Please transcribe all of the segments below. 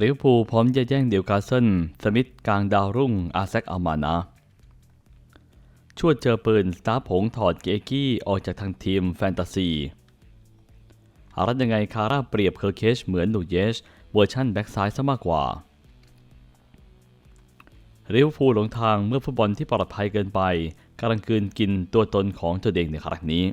ลิเวอร์พูลพร้อมจะแย่งเดียวกาเซิลสมิธกลางดาวรุ่งอาแซกอัลมานะชวดเจอปืนสตาร์ผงถอดเกกี้ออกจากทางทีมแฟนตาซีหารัดยังไงคาร่าเปรียบเคอร์เคชเหมือนหนูเยชเวอร์ชั่นแบ็กซ้ายซะมากกว่าลิเวอร์พูลหลงทางเมื่อฟุตบอลที่ปลอดภัยเกินไปกำลังกืนกินตัวตนของตัวเองในครั้งนี้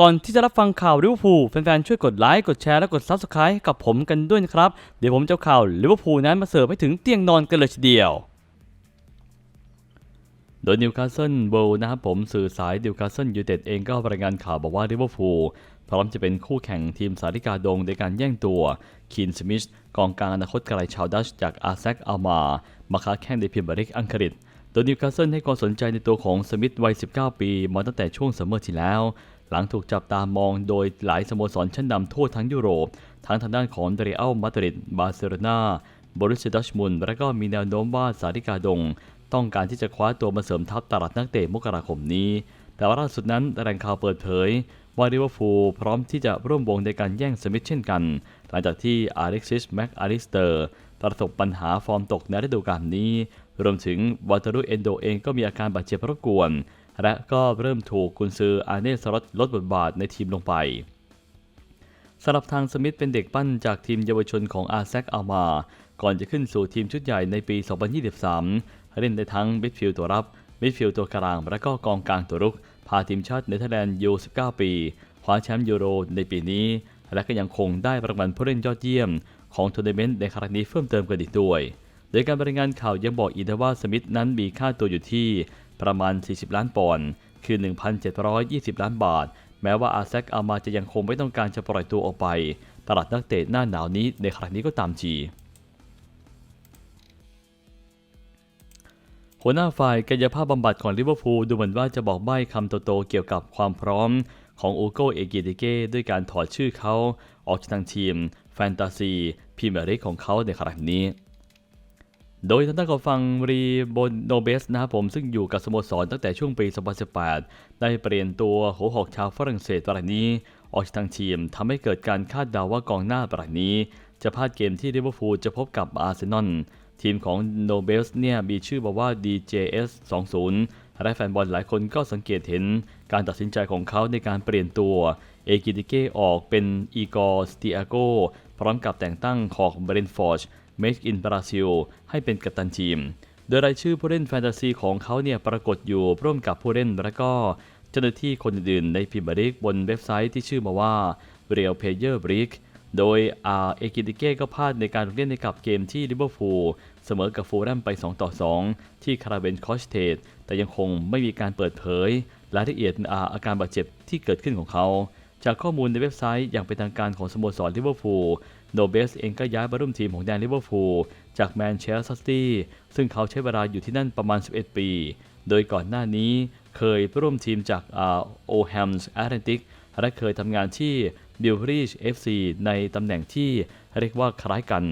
ก่อนที่จะรับฟังข่าวลิเวอร์พูลแฟนๆช่วยกดไลค์กดแชร์และกด Subscribe ให้กับผมกันด้วยนะครับ เดี๋ยวผมจะข่าวลิเวอร์พูลนั้นมาเสิร์ฟให้ถึงเตียงนอนกันเลยทีเดียวโดยนิวคาสเซิลเวิลด์นะครับผมสื่อสายนิวคาสเซิลยูไนเต็ดเองก็รายงานข่าวบอกว่าลิเวอร์พูลพร้อมจะเป็นคู่แข่งทีมสาริกาดงในการแย่งตัวคีนสมิธกองกลางอนาคตไกลชาวดัชจากอาแซกอัลมา มาค้าแข่งในพรีเมียร์ลีกอังกฤษโดยนิวคาสเซิลให้ความสนใจในตัวของสมิธวัย 19 ปี มาตั้งแต่ช่วงซัมเมอร์ที่แล้ว หลังถูกจับตามองโดยหลายสโมสรชั้นนำทั่วทั้งยุโรป ทั้งทางด้านของเรอัลมาดริดบาร์เซโลนาบรุสเซดอร์ทมุน และก็มีแนวโน้มว่าสาริกาดง ต้องการที่จะคว้าตัวมาเสริมทัพตลาดนักเตะมกราคมนี้ แต่ว่าล่าสุดนั้นแหล่งข่าวเปิดเผย ว่าลิเวอร์พูลพร้อมที่จะร่วมวงในการแย่งสมิธเช่นกัน หลังจากที่อาริซิสแม็กอาริสเตอร์ประสบปัญหาฟอร์มตกในฤดูกาลนี้ รวมถึงวาตารุเอนโดเองก็มีอาการบาดเจ็บรบกวน และก็เริ่มถูกกุนซืออาเนสลอตลดบทบาทในทีมลงไปสำหรับทางสมิธเป็นเด็กปั้นจากทีมเยาวชนของอาแซกอัลมา ก่อนจะขึ้นสู่ทีมชุดใหญ่ในปี 2023 เล่นได้ทั้งมิดฟิลด์ตัวรับ มิดฟิลด์ตัวกลาง และก็กองกลางตัวรุก พาทีมชาติเนเธอร์แลนด์ยู19 ปีคว้าแชมป์ยูโรในปีนี้ และก็ยังคงได้รางวัลผู้เล่นยอดเยี่ยม ของทัวร์นาเมนต์ในครั้งนี้เพิ่มเติมกันอีกด้วย โดยการรายงานข่าวยังบอกอีกว่าสมิธนั้นมีค่าตัวอยู่ที่ ประมาณ 40 ล้านปอนด์คือ 1,720 ล้านบาท แม้ว่าอาแซกอามาจะยังคงไม่ต้องการจะปล่อยตัวออกไป ตลาดนักเตะหน้าหนาวนี้ในครั้งนี้ก็ตามทีหัวหน้าฝ่ายกายภาพบำบัดของลิเวอร์พูลดูเหมือนว่าจะบอกใบ้คำโตๆเกี่ยวกับความพร้อมของอูโกเอกิติเก้ด้วยการถอดชื่อเขาออกจากทางทีม แฟนตาซีพรีเมียร์ลีกของเขาในครั้งนี้ โดยทางด้านของฟังรีโบโนเบสนะครับผมซึ่งอยู่กับสโมสรตั้งแต่ช่วงปี 2018 ได้เปลี่ยนตัวหัวหอกชาวฝรั่งเศสรายนี้ ออกจากทางทีมทำให้เกิดการคาดเดาว่ากองหน้ารายนี้ จะพลาดเกมที่ลิเวอร์พูลจะพบกับอาร์เซนอลทีมของโนเบสเนี่ยมีชื่อบอกว่า DJS 20และแฟนบอลหลายคนก็สังเกตเห็น การตัดสินใจของเขาในการเปลี่ยนตัว เอกิติเก้ออกเป็นอีกอร์สติอาโกพร้อมกับแต่งตั้งของเบรนฟอร์ช เมกอินบราซิลให้เป็นกัปตันทีม โดยรายชื่อผู้เล่นแฟนตาซีของเขาเนี่ยปรากฏอยู่ร่วมกับผู้เล่นและก็เจ้าหน้าที่คนอื่นๆในพรีเมียร์ลีกบนเว็บไซต์ที่ชื่อมาว่า Real Player Brick โดยอาเอกิติเก้ก็พลาดในการลงเล่นในกับเกมที่ลิเวอร์พูลเสมอกับฟูลแลมไป 2 ต่อ 2 ที่คาราเบนคอชเทดแต่ยังคงไม่มีการเปิดเผยรายละเอียดอาอาการบาดเจ็บที่เกิดขึ้นของเขา จากข้อมูลในเว็บไซต์อย่างเป็นทางการของสโมสรลิเวอร์พูลโนเบสเองก็ย้ายมาร่วมทีมของแดนลิเวอร์พูลจากแมนเชสเตอร์ซิตี้ซึ่งเขาใช้เวลาอยู่ที่นั่นประมาณ 11 ปี โดยก่อนหน้านี้เคยร่วมทีมจากโอแฮมส์แอตแลนติกและเคยทำงานที่บิลรีชเอฟซีในตำแหน่งที่เรียกว่าคล้ายกัน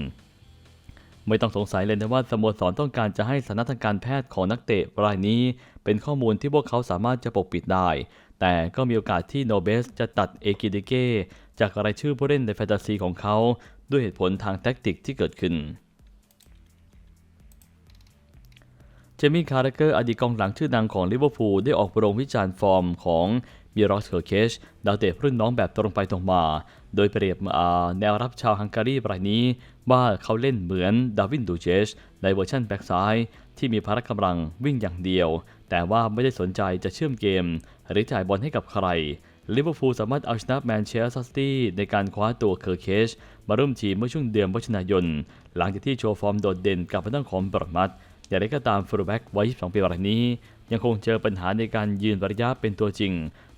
ไม่ต้องสงสัยเลยนะว่าสโมสรต้องการจะให้สถานทางการแพทย์ของนักเตะรายนี้ เป็นข้อมูลที่พวกเขาสามารถจะปกปิดได้ แต่ก็มีโอกาสที่โนเบสจะตัดเอกิดิเกจากรายชื่อผู้เล่นในแฟนตาซีของเขาด้วยเหตุผลทางแทคติกที่เกิดขึ้น เจมี่คาร์เกอร์อดีตกองหลังชื่อดังของลิเวอร์พูลได้ออกโรงวิจารณ์ฟอร์มของมิรอสเคอร์เคชดาวเตะรุ่นน้องแบบตรงไปตรงมา โดยเปรียบแนวรับชาวฮังการีรายนี้ ว่าเขาเล่นเหมือนดาวินดูเจชในเวอร์ชันแบ็กซ้ายที่มีพละกำลังวิ่งอย่างเดียว แต่ว่าไม่ได้สนใจจะเชื่อมเกม หรือจ่ายบอลให้กับใครลิเวอร์พูลสามารถเอาชนะแมนเชสเตอร์ซิตี้ในการคว้าตัวเคอร์เคช มาร่วมทีมเมื่อช่วงเดือนมิถุนายน หลังจากที่โชว์ฟอร์มโดดเด่นกับทางด้านของบรอมัดอย่างไรก็ตามฟูลแบ็กวัย 22 ปีรายนี้ ยังคงเจอปัญหาในการยืนระยะเป็นตัวจริง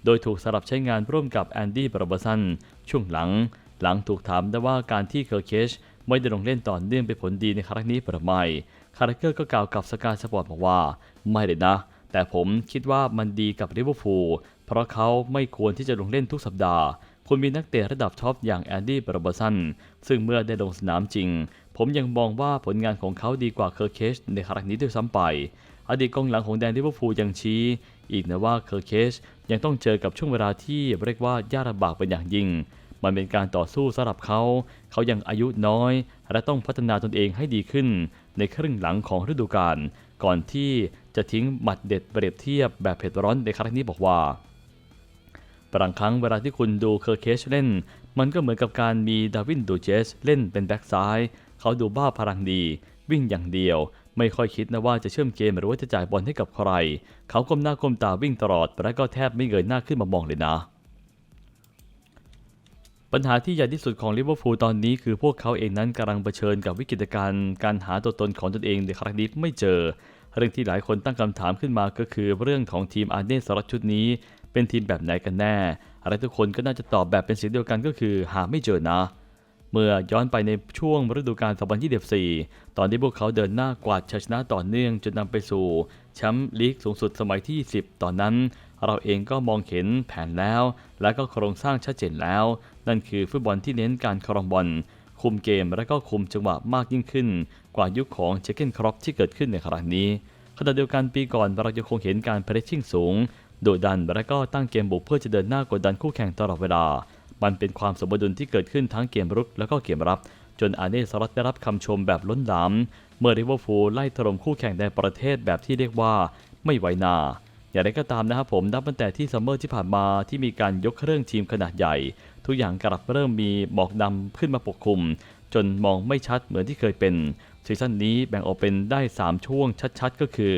โดยถูกสลับใช้งานร่วมกับแอนดี้บรบสันช่วงหลัง หลังถูกถามได้ว่าการที่เคอร์เคชไม่ได้ลงเล่นต่อเนื่องเป็นผลดีในครั้งนี้หรือไม่คาร์เกอร์ก็กล่าวกับสกายสปอร์ตบอกว่า ไม่เลยนะ แต่ผมคิดว่ามันดีกับลิเวอร์พูลเพราะเขาไม่ควรที่จะลงเล่นทุกสัปดาห์คุณมีนักเตะระดับท็อปอย่างแอนดี้บรบสันซึ่งเมื่อได้ลงสนามจริง ผมยังมองว่าผลงานของเขาดีกว่าเคอร์เคชในครั้งนี้ด้วยซ้ำไป อดีตกองหลังของแดนลิเวอร์พูลยังชี้ อีกนะว่าเคอร์เคชยังต้องเจอกับช่วงเวลาที่เรียกว่ายากลำบากเป็นอย่างยิ่ง มันเป็นการต่อสู้สำหรับเขา เขายังอายุน้อย และต้องพัฒนาตนเองให้ดีขึ้น ในครึ่งหลังของฤดูกาล ก่อนที่จะทิ้งหมัดเด็ดเปรียบเทียบแบบเผ็ดร้อนในครั้งนี้บอกว่าบางครั้งเวลาที่คุณดูเคอร์เคชเล่น มันก็เหมือนกับการมีดาวินดูเจสเล่นเป็นแบ็กซ้าย เขาดูบ้าพลังดี วิ่งอย่างเดียว ไม่ค่อยคิดนะว่าจะเชื่อมเกมหรือว่าจะจ่ายบอลให้กับใคร เขาก้มหน้าก้มตาวิ่งตลอดและก็แทบไม่เงยหน้าขึ้นมามองเลยนะ ปัญหาที่ใหญ่ที่สุดของลิเวอร์พูลตอนนี้คือพวกเขาเองนั้นกำลังเผชิญกับวิกฤตการณ์การหาตัวตนของตนเองในครั้งนี้ไม่เจอ เรื่องที่หลายคนตั้งคำถามขึ้นมาก็คือเรื่องของทีมอาร์เนสล็อตชุดนี้ เป็นทีมแบบไหนกันแน่ อะไรทุกคนก็น่าจะตอบแบบเป็นเสียงเดียวกันก็คือหาไม่เจอนะ เมื่อย้อนไปในช่วงฤดูกาล 2024 ตอนที่พวกเขาเดินหน้ากวาดชัยชนะต่อเนื่องจนนำไปสู่แชมป์ลีกสูงสุดสมัยที่ 10 ตอนนั้น เราเองก็มองเห็นแผนแล้ว และก็โครงสร้างชัดเจนแล้ว นั่นคือฟุตบอลที่เน้นการครองบอลคุมเกมและก็คุมจังหวะมากยิ่งขึ้น กว่ายุคของเจเกนครอปที่เกิดขึ้นในครั้งนี้ขณะเดียวกันปีก่อนเรายังคงเห็นการเพรสชิ่งสูง โดดดันและก็ตั้งเกมบุกเพื่อจะเดินหน้ากดดันคู่แข่งตลอดเวลา มันเป็นความสมดุลที่เกิดขึ้นทั้งเกมรุกและก็เกมรับ จนอาเนสลัดได้รับคำชมแบบล้นหลามเมื่อริเวอร์พูลไล่ถล่มคู่แข่งในประเทศแบบที่เรียกว่า ไม่ไหวนา อย่างไรก็ตามนะครับผมนับตั้งแต่ที่ซัมเมอร์ที่ผ่านมาที่มีการยกเครื่องทีมขนาดใหญ่ ทุกอย่างกลับเริ่มมีหมอกดำขึ้นมาปกคลุม จนมองไม่ชัดเหมือนที่เคยเป็นซีซั่นนี้แบ่งออกเป็นได้ 3 ช่วงชัดๆ ก็คือ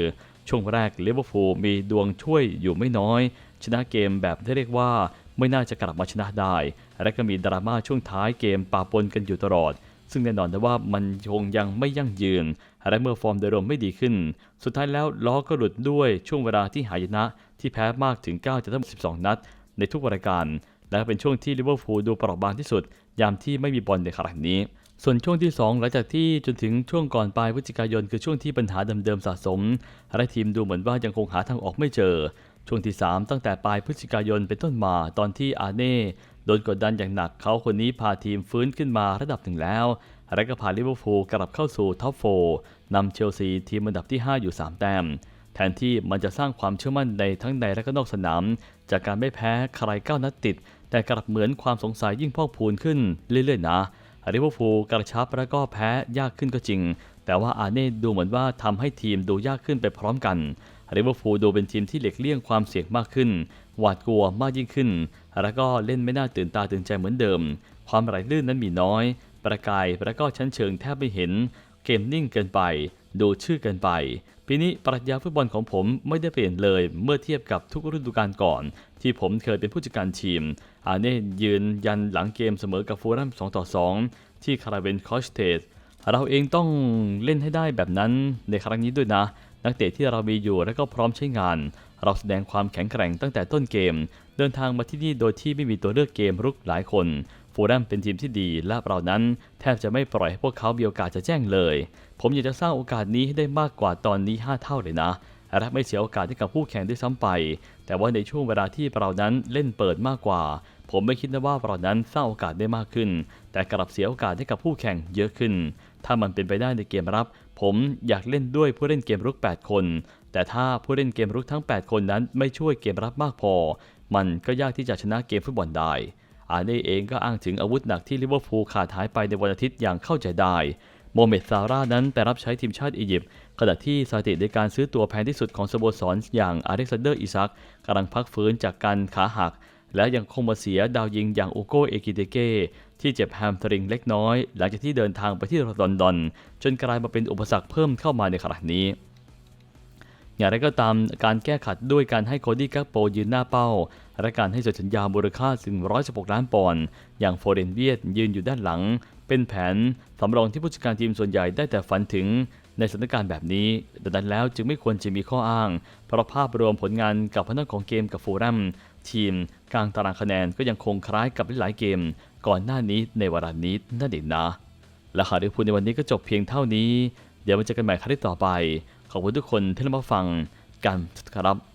ช่วงแรกลิเวอร์พูลมีดวงช่วยอยู่ไม่น้อย ชนะเกมแบบที่เรียกว่าไม่น่าจะกลับมาชนะได้ และก็มีดราม่าช่วงท้ายเกมปาปนกันอยู่ตลอด ซึ่งแน่นอนนะว่ามันคงยังไม่ยั่งยืนและเมื่อฟอร์มโดยรวมไม่ดีขึ้น สุดท้ายแล้วล้อก็หลุดด้วยช่วงเวลาที่หายนะ ที่แพ้มากถึง9จากทั้ง12 นัด ในทุกรายการ และเป็นช่วงที่ลิเวอร์พูลดูเปราะบางที่สุด ยามที่ไม่มีบอลในครั้งนี้ ส่วนช่วงที่ 2 หลังจากที่จนถึงช่วงก่อนปลายพฤศจิกายน คือช่วงที่ปัญหาเดิมๆสะสมและทีมดูเหมือนว่ายังคงหาทางออกไม่เจอช่วงที่ 3 ตั้งแต่ปลายพฤศจิกายนเป็นต้นมาตอนที่อาเน่ โดนกดดันอย่างหนักเขาคนนี้พาทีมฟื้นขึ้นมาระดับหนึ่งแล้วและก็พาลิเวอร์พูลกลับเข้าสู่ท็อปโฟนำเชลซีทีมอันดับที่ 5 อยู่ 3 แต้ม แทนที่มันจะสร้างความเชื่อมั่นในทั้งในและก็นอกสนาม จากการไม่แพ้ใคร9นัดติด แต่กลับเหมือนความสงสัยยิ่งพอกพูนขึ้นเรื่อยๆนะลิเวอร์พูลกระชับและก็แพ้ยากขึ้นก็จริง แต่ว่าอาเน่ดูเหมือนว่าทำให้ทีมดูยากขึ้นไปพร้อมกันลิเวอร์พูลดูเป็นทีมที่หลีกเลี่ยงความเสี่ยงมากขึ้น หวาดกลัวมากยิ่งขึ้น แล้วก็เล่นไม่น่าตื่นตาตื่นใจเหมือนเดิม ความไหลลื่นนั้นมีน้อย ประกายและก็ชั้นเชิงแทบไม่เห็น เกมนิ่งเกินไป ดูชื่อเกินไป ปีนี้ปรัชญาฟุตบอลของผมไม่ได้เปลี่ยนเลยเมื่อเทียบกับทุกฤดูกาลก่อน ที่ผมเคยเป็นผู้จัดการทีม อาเน่ยืนยันหลังเกมเสมอกับฟูลแลม2ต่อ2ที่คาราเวนคอชเทสเราเองต้องเล่นให้ได้แบบนั้นในครั้งนี้ด้วยนะ นักเตะที่เรามีอยู่และก็พร้อมใช้งาน เราแสดงความแข็งแกร่งตั้งแต่ต้นเกม เดินทางมาที่นี่โดยที่ไม่มีตัวเลือกเกมรุกหลายคนฟูลแลมเป็นทีมที่ดีและเรานั้น แทบจะไม่ปล่อยให้พวกเขามีโอกาสจะแจ้งเลย ผมอยากจะสร้างโอกาสนี้ให้ได้มากกว่าตอนนี้ 5 เท่าเลยนะและไม่เสียโอกาสให้กับคู่แข่งด้วยซ้ำไป แต่ว่าในช่วงเวลาที่เรานั้นเล่นเปิดมากกว่า ผมไม่คิดนะว่าเรานั้นสร้างโอกาสได้มากขึ้น แต่กลับเสียโอกาสให้กับผู้แข่งเยอะขึ้น ถ้ามันเป็นไปได้ในเกมรับ ผมอยากเล่นด้วยผู้เล่นเกมรุก 8 คน แต่ถ้าผู้เล่นเกมรุกทั้ง 8 คนนั้นไม่ช่วยเกมรับมากพอ มันก็ยากที่จะชนะเกมฟุตบอลได้ อาเน่เองก็อ้างถึงอาวุธหนักที่ลิเวอร์พูลขาดหายไปในวันอาทิตย์อย่างเข้าใจได้โมเมดซาร่านั้นไปรับใช้ทีมชาติอียิปต์ขณะที่สถิติในการซื้อตัวแพงที่สุดของสโมสรอย่างอเล็กซานเดอร์อิซักกำลังพักฟื้นจากการขาหัก และยังคงมาเสียดาวยิงอย่างอูโกเอกิเตเก ที่เจ็บแฮมสตริงเล็กน้อย หลังจากที่เดินทางไปที่ลอนดอน จนกลายมาเป็นอุปสรรคเพิ่มเข้ามาในขณะนี้ อย่างไรก็ตามการแก้ขัดด้วยการให้โคดี้กักโปยืนหน้าเป้า และการให้เซ็นสัญญามูลค่าถึง116ล้านปอนด์อย่างโฟเรนเวียตยืนอยู่ด้านหลัง เป็นแผนสำรองที่ผู้จัดการทีมส่วนใหญ่ได้แต่ฝันถึงในสถานการณ์แบบนี้ดังนั้นแล้วจึงไม่ควรจะมีข้ออ้าง เพราะภาพรวมผลงานกับพนักของเกมกับฟูลแลมทีมกลางตารางคะแนนก็ยังคงคล้ายกับหลายเกม ก่อนหน้านี้ในเวลานี้นั่นเองนะ และข่าวที่พูดในวันนี้ก็จบเพียงเท่านี้ เดี๋ยวมาเจอกันใหม่ครั้งต่อไป ขอบคุณทุกคนที่รับมาฟังกันครับ